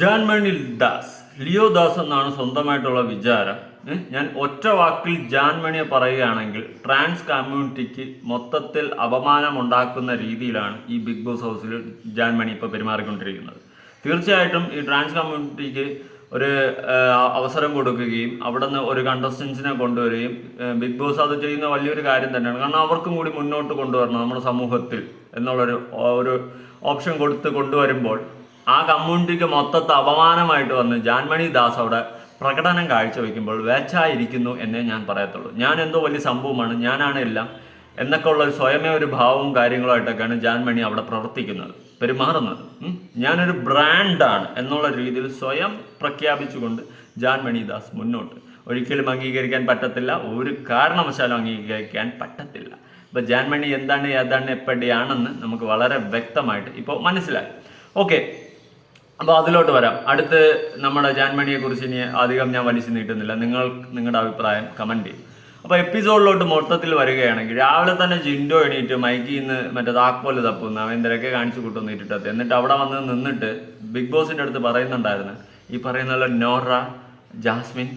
ജാൻമണിൽ Das. Leo Das എന്നാണ് സ്വന്തമായിട്ടുള്ള വിചാരം. ഞാൻ ഒറ്റ വാക്കിൽ ജാൻമണിയെ പറയുകയാണെങ്കിൽ ട്രാൻസ് കമ്മ്യൂണിറ്റിക്ക് മൊത്തത്തിൽ അപമാനം ഉണ്ടാക്കുന്ന രീതിയിലാണ് ഈ ബിഗ് ബോസ് ഹൗസിൽ ജാൻമണി ഇപ്പോൾ പെരുമാറിക്കൊണ്ടിരിക്കുന്നത്. തീർച്ചയായിട്ടും ഈ ട്രാൻസ് കമ്മ്യൂണിറ്റിക്ക് ഒരു അവസരം കൊടുക്കുകയും അവിടെ നിന്ന് ഒരു കണ്ടസ്റ്റൻസിനെ കൊണ്ടുവരികയും ബിഗ് ബോസ് അത് ചെയ്യുന്ന വലിയൊരു കാര്യം തന്നെയാണ്. കാരണം അവർക്കും കൂടി മുന്നോട്ട് കൊണ്ടുവരണം നമ്മുടെ സമൂഹത്തിൽ എന്നുള്ളൊരു ഒരു ഓപ്ഷൻ കൊടുത്ത് കൊണ്ടുവരുമ്പോൾ ആ കമ്മ്യൂണിറ്റിക്ക് മൊത്തത്തെ അപമാനമായിട്ട് വന്ന് ജാൻമണി ദാസ് അവിടെ പ്രകടനം കാഴ്ചവെക്കുമ്പോൾ വേച്ചായിരിക്കുന്നു എന്നേ ഞാൻ പറയത്തുള്ളൂ. ഞാൻ എന്തോ വലിയ സംഭവമാണ് ഞാനാണ് എല്ലാം എന്നൊക്കെ ഉള്ള സ്വയമേ ഒരു ഭാവവും കാര്യങ്ങളുമായിട്ടൊക്കെയാണ് ജാൻമണി അവിടെ പ്രവർത്തിക്കുന്നത് പെരുമാറുന്നത്. ഞാനൊരു ബ്രാൻഡാണ് എന്നുള്ള രീതിയിൽ സ്വയം പ്രഖ്യാപിച്ചുകൊണ്ട് ജാൻമണി ദാസ് മുന്നോട്ട്. ഒരിക്കലും അംഗീകരിക്കാൻ പറ്റത്തില്ല ഒരു കാരണവശാലും അംഗീകരിക്കാൻ പറ്റത്തില്ല. ഇപ്പൊ ജാൻമണി എന്താണ് ഏതാണ് എപ്പടിയാണെന്ന് നമുക്ക് വളരെ വ്യക്തമായിട്ട് ഇപ്പോൾ മനസ്സിലായി. ഓക്കെ. അപ്പോൾ അതിലോട്ട് വരാം. അടുത്ത് നമ്മുടെ ജാൻമണിയെ കുറിച്ച് ഇനി അധികം ഞാൻ വലിച്ചു നീട്ടുന്നില്ല. നിങ്ങൾ നിങ്ങളുടെ അഭിപ്രായം കമന്റ് ചെയ്യും. അപ്പോൾ എപ്പിസോഡിലോട്ട് മൊത്തത്തിൽ വരികയാണെങ്കിൽ രാവിലെ തന്നെ ജിൻഡോ എണീറ്റ് മൈക്കിൽ നിന്ന് മറ്റേ താക്കോൽ തപ്പുന്ന അവൻ കാണിച്ചു കൂട്ടുന്ന ഇട്ടിട്ടത്ത് എന്നിട്ട് അവിടെ വന്ന് നിന്നിട്ട് ബിഗ് ബോസിന്റെ അടുത്ത് പറയുന്നുണ്ടായിരുന്നു. ഈ പറയുന്ന നോറ ജാസ്മിൻ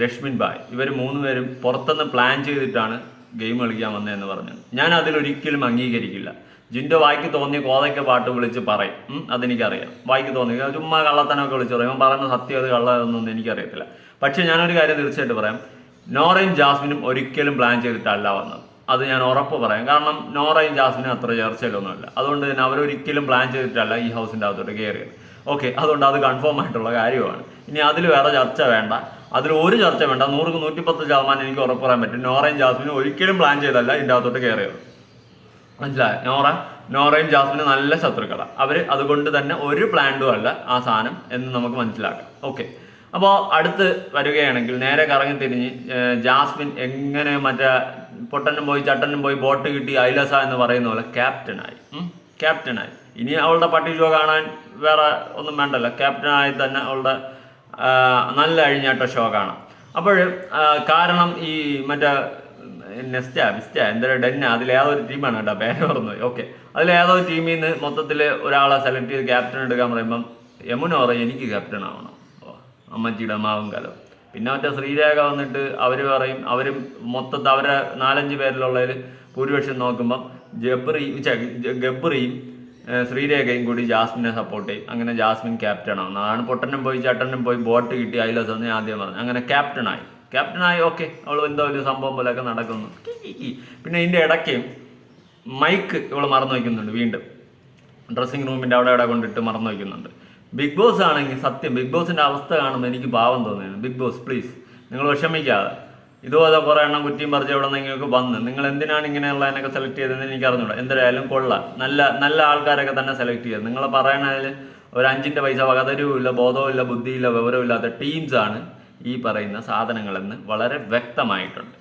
രശ്മിൻ ബായ് ഇവർ മൂന്ന് പേരും പുറത്തുനിന്ന് പ്ലാൻ ചെയ്തിട്ടാണ് ഗെയിം കളിക്കാൻ വന്നതെന്ന് പറഞ്ഞു. ഞാൻ അതിലൊരിക്കലും അംഗീകരിക്കില്ല. ജിൻഡോ വായിക്ക് തോന്നിയ കോതയ്ക്ക് പാട്ട് വിളിച്ച് പറയും. അതെനിക്കറിയാം. വായിക്ക് തോന്നി ചുമ്മാ കള്ളത്തനൊക്കെ വിളിച്ച് പറയും. ഇവൻ പറയുന്ന സത്യം അത് കള്ളതൊന്നും എനിക്കറിയത്തില്ല. പക്ഷേ ഞാനൊരു കാര്യം തീർച്ചയായിട്ടും പറയാം. നോറയും ജാസ്മിനും ഒരിക്കലും പ്ലാൻ ചെയ്തിട്ടല്ല വന്നത്. അത് ഞാൻ ഉറപ്പ് പറയാം. കാരണം നോറയും ജാസ്മിനും അത്ര ചേർച്ചയിലൊന്നുമില്ല. അതുകൊണ്ട് തന്നെ അവരൊരിക്കലും പ്ലാൻ ചെയ്തിട്ടല്ല ഈ ഹൗസിന്റെ അകത്തോട്ട് കയറിയത്. ഓക്കെ അതുകൊണ്ട് അത് കൺഫേം ആയിട്ടുള്ള കാര്യമാണ്. ഇനി അതിൽ വേറെ ചർച്ച വേണ്ട. അതിൽ ഒരു ചർച്ച വേണ്ട. നൂറുക്ക് നൂറ്റിപ്പത്ത് ശതമാനം എനിക്ക് ഉറപ്പ് പറയാൻ പറ്റും. നോറയും ജാസ്മിനും ഒരിക്കലും പ്ലാൻ ചെയ്തല്ല ഇതിന്റെ അകത്തോട്ട് കയറിയത്. മനസ്സിലായോ? നോറ? നോറയും ജാസ്മിനും നല്ല ശത്രുക്കളാണ് അവർ അതുകൊണ്ട് തന്നെ ഒരു പ്ലാന്റും അല്ല ആ സാധനം എന്ന് നമുക്ക് മനസ്സിലാക്കാം. ഓക്കെ. അപ്പോൾ അടുത്ത് വരികയാണെങ്കിൽ നേരെ കറങ്ങി തിരിഞ്ഞ് ജാസ്മിൻ എങ്ങനെ മറ്റേ പൊട്ടനും പോയി ചട്ടനും പോയി ബോട്ട് കിട്ടി ഐലസ എന്ന് പറയുന്ന പോലെ ക്യാപ്റ്റനായി. ക്യാപ്റ്റനായി. ഇനി അവളുടെ പട്ടി ഷോ കാണാൻ വേറെ ഒന്നും വേണ്ടല്ലോ. ക്യാപ്റ്റനായി തന്നെ അവളുടെ നല്ല അഴിഞ്ഞാട്ട ഷോ കാണാം. അപ്പോൾ കാരണം ഈ മറ്റേ നെസ്റ്റ വിസ്റ്റ എന്താ ഡെന്ന അതിലേതൊരു ടീമാണ് കേട്ടോ പേര് പറഞ്ഞു ഓക്കെ അതിലേതോ ടീമിൽ നിന്ന് മൊത്തത്തിൽ ഒരാളെ സെലക്ട് ചെയ്ത് ക്യാപ്റ്റൻ എടുക്കാൻ പറയുമ്പം യമുന പറയും എനിക്ക് ക്യാപ്റ്റൻ ആവണം. അമ്മച്ചിയുടെ മാവും കാലം. പിന്നെ മറ്റേ ശ്രീരേഖ വന്നിട്ട് അവർ പറയും അവരും മൊത്തത്തിൽ അവരെ നാലഞ്ച് പേരിലുള്ളതിൽ ഭൂരിപക്ഷം നോക്കുമ്പം ജബ്രി ഗബ്രിയും ശ്രീരേഖയും കൂടി ജാസ്മിനെ സപ്പോർട്ട് ചെയ്യും. അങ്ങനെ ജാസ്മിൻ ക്യാപ്റ്റൻ ആവുന്നു അതാണ് പൊട്ടനും പോയി ചട്ടനും പോയി ബോട്ട് കിട്ടി ഞാൻ ആദ്യം പറഞ്ഞു. അങ്ങനെ ക്യാപ്റ്റനായി ക്യാപ്റ്റനായി ഓക്കെ അവൾ എന്തോ ഒരു സംഭവം പോലെയൊക്കെ നടക്കുന്നു. പിന്നെ ഇതിന്റെ ഇടയ്ക്ക് മൈക്ക് ഇവൾ മറന്നു വയ്ക്കുന്നുണ്ട് വീണ്ടും. ഡ്രസ്സിംഗ് റൂമിന്റെ അവിടെ അവിടെ കൊണ്ടിട്ട് മറന്നു വയ്ക്കുന്നുണ്ട്. ബിഗ് ബോസ് ആണെങ്കിൽ സത്യം ബിഗ് ബോസിന്റെ അവസ്ഥ കാണുമ്പോൾ എനിക്ക് ഭാവം തോന്നുന്നു ബിഗ് ബോസ് പ്ലീസ് നിങ്ങൾ വിഷമിക്കാതെ. ഇതുപോലെ കുറേ എണ്ണം കുറ്റിയും പറിച്ച് എവിടെ നിങ്ങൾക്ക് വന്ന്. നിങ്ങൾ എന്തിനാണ് ഇങ്ങനെയുള്ളതിനൊക്കെ സെലക്ട് ചെയ്തതെന്ന് എനിക്ക് അറിഞ്ഞൂടാ. എന്തായാലും കൊള്ളാം. നല്ല നല്ല ആൾക്കാരൊക്കെ തന്നെ സെലക്ട് ചെയ്തത്. നിങ്ങൾ പറയണതിൽ ഒരു അഞ്ചിന്റെ പൈസ വകതരുമില്ല ബോധവുമില്ല ബുദ്ധിയില്ല വിവരമില്ലാത്ത ടീംസാണ് ഈ പറയുന്ന സാധനങ്ങളെന്ന് വളരെ വ്യക്തമായിട്ടുണ്ട്.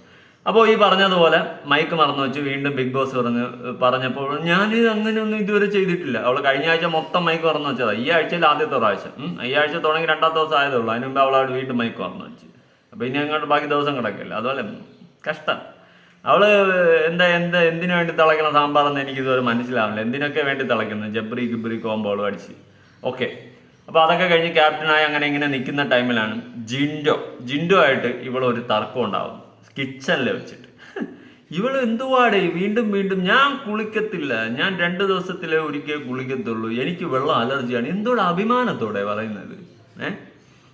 അപ്പോൾ ഈ പറഞ്ഞതുപോലെ മൈക്ക് മറന്നു വെച്ച് വീണ്ടും ബിഗ് ബോസ് പറഞ്ഞു പറഞ്ഞപ്പോൾ ഞാനിത് അങ്ങനെയൊന്നും ഇതുവരെ ചെയ്തിട്ടില്ല. അവൾ കഴിഞ്ഞ ആഴ്ച മൊത്തം മൈക്ക് മറന്നു വെച്ചതാണ് ഈ ആഴ്ചയിൽ ആദ്യത്തെ പ്രാവശ്യം. ഈ ആഴ്ച തുടങ്ങി രണ്ടാമത്തെ ദിവസം ആയതേ ഉള്ളൂ അതിന് മുമ്പ് അവളവിടെ വീണ്ടും മൈക്ക് മറന്നു വെച്ച്. അപ്പോൾ ഇനി അങ്ങോട്ട് ബാക്കി ദിവസം കിടക്കില്ല. അതുപോലെ കഷ്ടം. അവൾ എന്താ എന്താ എന്തിനു വേണ്ടി തിളയ്ക്കണ സാമ്പാറെന്ന് എനിക്ക് ഇതുവരെ മനസ്സിലാവില്ല എന്തിനൊക്കെ വേണ്ടി തിളയ്ക്കുന്നത് ജബ്രി ഗിബ്രി കോമ്പോൾ അടിച്ച്. ഓക്കെ അപ്പോൾ അതൊക്കെ കഴിഞ്ഞ് ക്യാപ്റ്റനായി അങ്ങനെ ഇങ്ങനെ നിൽക്കുന്ന ടൈമിലാണ് ജിൻഡോ ജിൻഡോ ആയിട്ട് ഇവളൊരു തർക്കം ഉണ്ടാവും കിച്ചണിൽ വെച്ചിട്ട്. ഇവൾ എന്തുവാടെ? വീണ്ടും വീണ്ടും ഞാൻ കുളിക്കത്തില്ല. ഞാൻ രണ്ട് ദിവസത്തിലേ ഒരിക്കൽ കുളിക്കത്തുള്ളൂ. എനിക്ക് വെള്ളം അലർജിയാണ്. എന്തോടെ അഭിമാനത്തോടെ പറയുന്നത്? ഏ?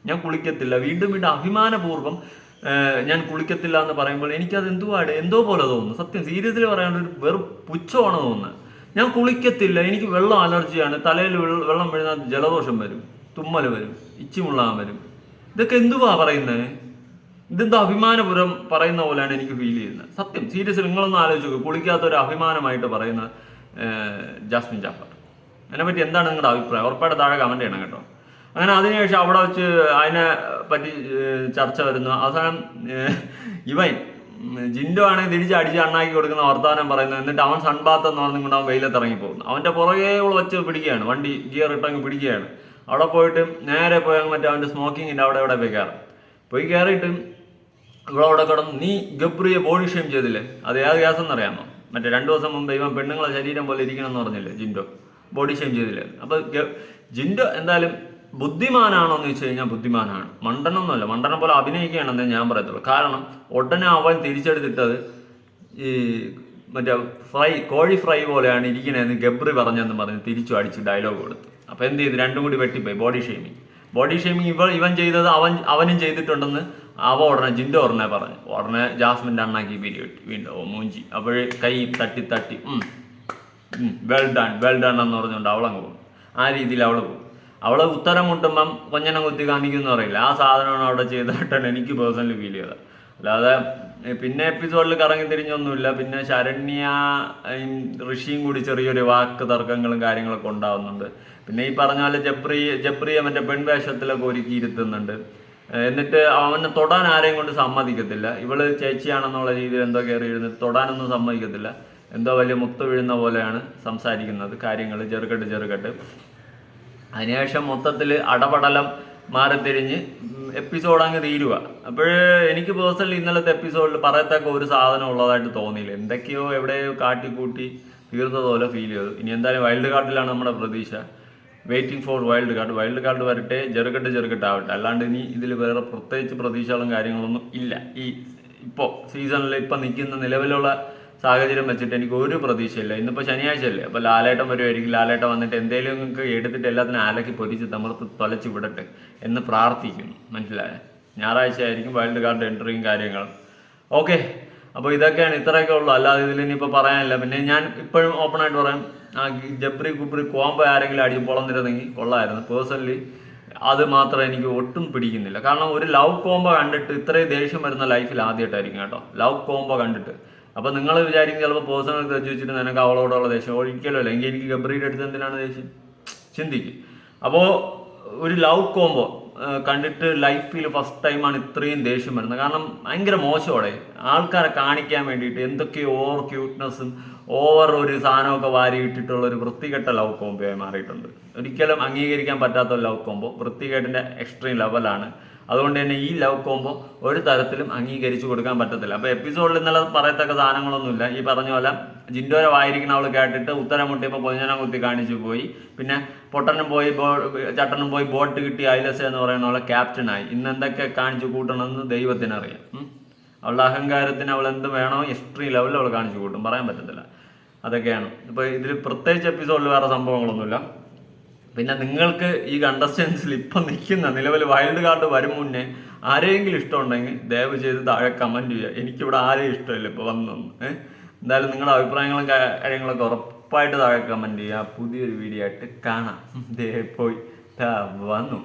ഞാൻ കുളിക്കത്തില്ല. വീണ്ടും വീണ്ടും അഭിമാനപൂർവം ഞാൻ കുളിക്കത്തില്ല എന്ന് പറയുമ്പോൾ എനിക്കത് എന്തുവാടെ? എന്തോ പോലെ തോന്നുന്നു. സത്യം സീരിയസ്ലി പറയാൻ ഒരു വെറും പുച്ഛമാണ് തോന്നുന്നത്. ഞാൻ കുളിക്കത്തില്ല. എനിക്ക് വെള്ളം അലർജിയാണ്. തലയിൽ വെള്ളം വീഴുന്ന ജലദോഷം വരും. തുമ്മൽ വരും. ഇച്ചിമുള്ളാൻ വരും. ഇതൊക്കെ എന്തുവാ പറയുന്നത് ഇതെന്തോ അഭിമാനപുരം പറയുന്ന പോലെയാണ് എനിക്ക് ഫീൽ ചെയ്യുന്നത്. സത്യം സീരിയസ് നിങ്ങളൊന്ന് ആലോചിച്ച് കുളിക്കാത്ത ഒരു അഭിമാനമായിട്ട് പറയുന്ന ജാസ്മിൻ ജാഫർ. അതിനെപ്പറ്റി എന്താണ് നിങ്ങളുടെ അഭിപ്രായം? ഉറപ്പായിട്ട് താഴെ കമന്റ് ചെയ്യണം കേട്ടോ. അങ്ങനെ അതിനുശേഷം അവിടെ വെച്ച് അതിനെ പറ്റി ചർച്ച വരുന്നു അവസാനം ഇവൻ ജിൻഡോ ആണെങ്കിൽ തിരിച്ച് അടിച്ച് അണ്ണാക്കി കൊടുക്കുന്ന വർത്തമാനം പറയുന്നത് എന്നിട്ട് അവൻ സൺബാത്ത് എന്ന് പറഞ്ഞുകൊണ്ട് അവൻ വെയിലത്ത് ഇറങ്ങി പോകുന്നു. അവന്റെ പുറകെ വെച്ച് പിടിക്കുകയാണ്. വണ്ടി ഗിയർ ഇട്ടങ്ങ് പിടിക്കുകയാണ്. അവിടെ പോയിട്ട് നേരെ പോയാൽ മറ്റേ അവന്റെ സ്മോക്കിങ്ങിന്റെ അവിടെ അവിടെ പോയി കയറും. പോയി കയറിയിട്ട് ഇവിടെ അവിടെ കിടന്ന് നീ ഗബ്രിയെ ബോഡി ഷെയിം ചെയ്തില്ലേ? അത് ഏത് അറിയാമോ? മറ്റേ രണ്ട് ദിവസം മുമ്പ് ഇവൻ പെണ്ണുങ്ങളെ ശരീരം പോലെ ഇരിക്കണം എന്ന് പറഞ്ഞില്ലേ ജിൻഡോ? ബോഡി ഷെയിം ചെയ്തില്ലേ? അപ്പോൾ ജിൻഡോ എന്തായാലും ബുദ്ധിമാനാണോ എന്ന് വെച്ച് കഴിഞ്ഞാൽ ബുദ്ധിമാനാണ്. മണ്ടനൊന്നുമല്ല മണ്ടനെ പോലെ അഭിനയിക്കുകയാണെന്നേ ഞാൻ പറയത്തുള്ളൂ. കാരണം ഉടനെ അവൻ തിരിച്ചെടുത്തിട്ടത് ഈ മറ്റേ ഫ്രൈ കോഴി ഫ്രൈ പോലെയാണ് ഇരിക്കണേന്ന് ഗബ്രി പറഞ്ഞെന്ന് പറഞ്ഞ് തിരിച്ചു അടിച്ച് ഡയലോഗ് കൊടുത്തു. അപ്പോൾ എന്ത് ചെയ്തു? രണ്ടും കൂടി വെട്ടിപ്പോയി ബോഡി ഷെയ്മിങ് ബോഡി ഷെയ്മിങ് ഇവ ഇവൻ ചെയ്തത് അവൻ അവനും ചെയ്തിട്ടുണ്ടെന്ന് അവ ഉടനെ ജിന്റെ ഉടനെ പറഞ്ഞു. ഉടനെ ജാസ്മിന്റെ അണ്ണാക്കി പിരി വെട്ടി വീണ്ടും മൂഞ്ചി. അപ്പോഴേ കൈ തട്ടി തട്ടി വെൽ ഡൺ വെൽ ഡൺ എന്ന് പറഞ്ഞുകൊണ്ട് അവളങ്ങ് പോകും. ആ രീതിയിൽ അവൾ പോകും. അവൾ ഉത്തരം മുട്ടുമ്പം കൊഞ്ഞനെ കുത്തി കാണിക്കുന്ന പറയില്ല. ആ സാധനമാണ് അവിടെ ചെയ്തിട്ടാണ് എനിക്ക് പേഴ്സണലി ഫീൽ ചെയ്തത്. അല്ലാതെ പിന്നെ എപ്പിസോഡിൽ കറങ്ങി തിരിഞ്ഞൊന്നുമില്ല. പിന്നെ ശരണ്യ ഋഷിയും കൂടി ചെറിയൊരു വാക്ക് തർക്കങ്ങളും കാര്യങ്ങളൊക്കെ ഉണ്ടാവുന്നുണ്ട്. പിന്നെ ഈ പറഞ്ഞ പോലെ ജപ്രി ജപ്രി മറ്റേ പെൺവേഷത്തിലൊക്കെ ഒരുക്കി ഇരുത്തുന്നുണ്ട്. എന്നിട്ട് അവനെ തൊടാൻ ആരെയും കൊണ്ട് സമ്മതിക്കത്തില്ല. ഇവൾ ചേച്ചിയാണെന്നുള്ള രീതിയിൽ എന്തോ കയറി ഇരുന്നിട്ട് തൊടാനൊന്നും സമ്മതിക്കത്തില്ല. എന്തോ വലിയ മുത്ത് വീഴുന്ന പോലെയാണ് സംസാരിക്കുന്നത്. കാര്യങ്ങൾ ചെറുകെട്ട് ചെറുകെട്ട്. അതിനുശേഷം മൊത്തത്തിൽ അടപടലം മാറിത്തിരിഞ്ഞ് എപ്പിസോഡ് അങ്ങ് തീരുക അപ്പോഴ് എനിക്ക് പേഴ്സണലി ഇന്നലത്തെ എപ്പിസോഡിൽ പറയത്തക്ക ഒരു സാധനം ഉള്ളതായിട്ട് തോന്നിയില്ല. എന്തൊക്കെയോ എവിടെയോ കാട്ടിക്കൂട്ടി തീർന്നതുപോലെ ഫീൽ ചെയ്തു. ഇനി എന്തായാലും വൈൽഡ് കാർഡിലാണ് നമ്മുടെ പ്രതീക്ഷ. Waiting for wild card wild card വരട്ടെ ചെറുകെട്ട് ആവട്ടെ അല്ലാണ്ട് ഇനി ഇതിൽ വേറെ പ്രത്യേകിച്ച് പ്രതീക്ഷകളും കാര്യങ്ങളൊന്നും ഇല്ല. ഈ ഇപ്പോൾ സീസണിൽ ഇപ്പം നിൽക്കുന്ന നിലവിലുള്ള സാഹചര്യം വെച്ചിട്ട് എനിക്ക് ഒരു പ്രതീക്ഷയില്ല. ഇന്നിപ്പോൾ ശനിയാഴ്ച അല്ലേ അപ്പോൾ ലാലേട്ടം വരുമായിരിക്കും ലാലേട്ടം വന്നിട്ട് എന്തെങ്കിലും നിങ്ങൾക്ക് എടുത്തിട്ട് എല്ലാത്തിനും ആലക്കി പൊരിച്ച് തമർത്ത് തൊലച്ച് വിടട്ടെ എന്ന് പ്രാർത്ഥിക്കുന്നു. മനസ്സിലായ? ഞായറാഴ്ച ആയിരിക്കും വൈൽഡ് കാർഡ് എൻട്രിയും കാര്യങ്ങളും. ഓക്കെ അപ്പോൾ ഇതൊക്കെയാണ് ഇത്രയൊക്കെ ഉള്ളൂ. അല്ലാതെ ഇതിൽ ഇനിയിപ്പോൾ പറയാനില്ല. പിന്നെ ഞാൻ ഇപ്പോഴും ഓപ്പൺ ആയിട്ട് പറയാം. ആ ജബ്രി കുബ്രി കോംബോ ആരെങ്കിലും അടിച്ച് പൊളന്നിരുന്നെങ്കിൽ കൊള്ളായിരുന്നു. പേഴ്സണലി അത് മാത്രം എനിക്ക് ഒട്ടും പിടിക്കുന്നില്ല. കാരണം ഒരു ലവ് കോംബോ കണ്ടിട്ട് ഇത്രയും ദേഷ്യം വരുന്ന ലൈഫിൽ ആദ്യമായിട്ടായിരിക്കും കേട്ടോ. ലവ് കോംബോ കണ്ടിട്ട്. അപ്പോൾ നിങ്ങൾ വിചാരിക്കും ചിലപ്പോൾ പേഴ്സണൽ ഗ്രജ് വെച്ചിട്ട് നിനക്ക് അവളോടുള്ള ദേഷ്യം. ഒരിക്കലും അല്ല. എങ്കിൽ എനിക്ക് ഗബ്രിയുടെ അടുത്ത് എന്തിനാണ് ദേഷ്യം? ചിന്തിക്കും. അപ്പോൾ ഒരു ലവ് കോംബോ കണ്ടിട്ട് ലൈഫിൽ ഫസ്റ്റ് ടൈമാണ് ഇത്രയും ദേഷ്യം വരുന്നത്. കാരണം ഭയങ്കര മോശമോടെ ആൾക്കാരെ കാണിക്കാൻ വേണ്ടിയിട്ട് എന്തൊക്കെയോ ഓവർ ക്യൂട്ട്നെസ്സും ഓവർ ഒരു സാധനമൊക്കെ വാരി ഇട്ടിട്ടുള്ള ഒരു വൃത്തികെട്ട ലവ് കോംബോയായി മാറിയിട്ടുണ്ട്. ഒരിക്കലും അംഗീകരിക്കാൻ പറ്റാത്ത ലവ് കോംബോ വൃത്തികേട്ടിന്റെ എക്സ്ട്രീം ലെവലാണ് അതുകൊണ്ട് തന്നെ ഈ ലവ് കോംബോ ഒരു തരത്തിലും അംഗീകരിച്ചു കൊടുക്കാൻ പറ്റത്തില്ല. അപ്പോൾ എപ്പിസോഡിൽ ഇന്നലെ പറയത്തക്ക സാധനങ്ങളൊന്നുമില്ല. ഈ പറഞ്ഞ പോലെ ജിൻഡോരെ വായിരിക്കുന്ന അവൾ കേട്ടിട്ട് ഉത്തരം മുട്ടിയപ്പോൾ പൊഞ്ഞനം കുത്തി കാണിച്ചു പോയി. പിന്നെ പൊട്ടനും പോയി ബോ ചട്ടനും പോയി ബോട്ട് കിട്ടി ഐലസ് എന്ന് പറയുന്ന പോലെ ക്യാപ്റ്റനായി ഇന്ന് എന്തൊക്കെ കാണിച്ചു കൂട്ടണമെന്ന് ദൈവത്തിനറിയാം. അവളുടെ അഹങ്കാരത്തിന് അവൾ എന്ത് വേണോ എക്സ്ട്രീം ലെവലിൽ അവൾ കാണിച്ചു കൂട്ടും. പറയാൻ പറ്റത്തില്ല. അതൊക്കെയാണ്. ഇപ്പോൾ ഇതിൽ പ്രത്യേകിച്ച് എപ്പിസോഡിൽ വേറെ സംഭവങ്ങളൊന്നുമില്ല. പിന്നെ നിങ്ങൾക്ക് ഈ കണ്ടസ്റ്റൻസിൽ ഇപ്പം നിൽക്കുന്ന നിലവിൽ വൈൽഡ് കാർഡ് വരും മുന്നേ ആരെങ്കിലും ഇഷ്ടമുണ്ടെങ്കിൽ ദയവ് ചെയ്ത് താഴെ കമന്റ് ചെയ്യുക. എനിക്കിവിടെ ആരെയും ഇഷ്ടമില്ല ഇപ്പോൾ വന്നൊന്ന് എന്തായാലും നിങ്ങളുടെ അഭിപ്രായങ്ങളും കാര്യങ്ങളൊക്കെ ഉറപ്പായിട്ട് താഴെ കമന്റ് ചെയ്യുക. പുതിയൊരു വീഡിയോ ആയിട്ട് കാണാം. ദേ പോയി. വന്നു.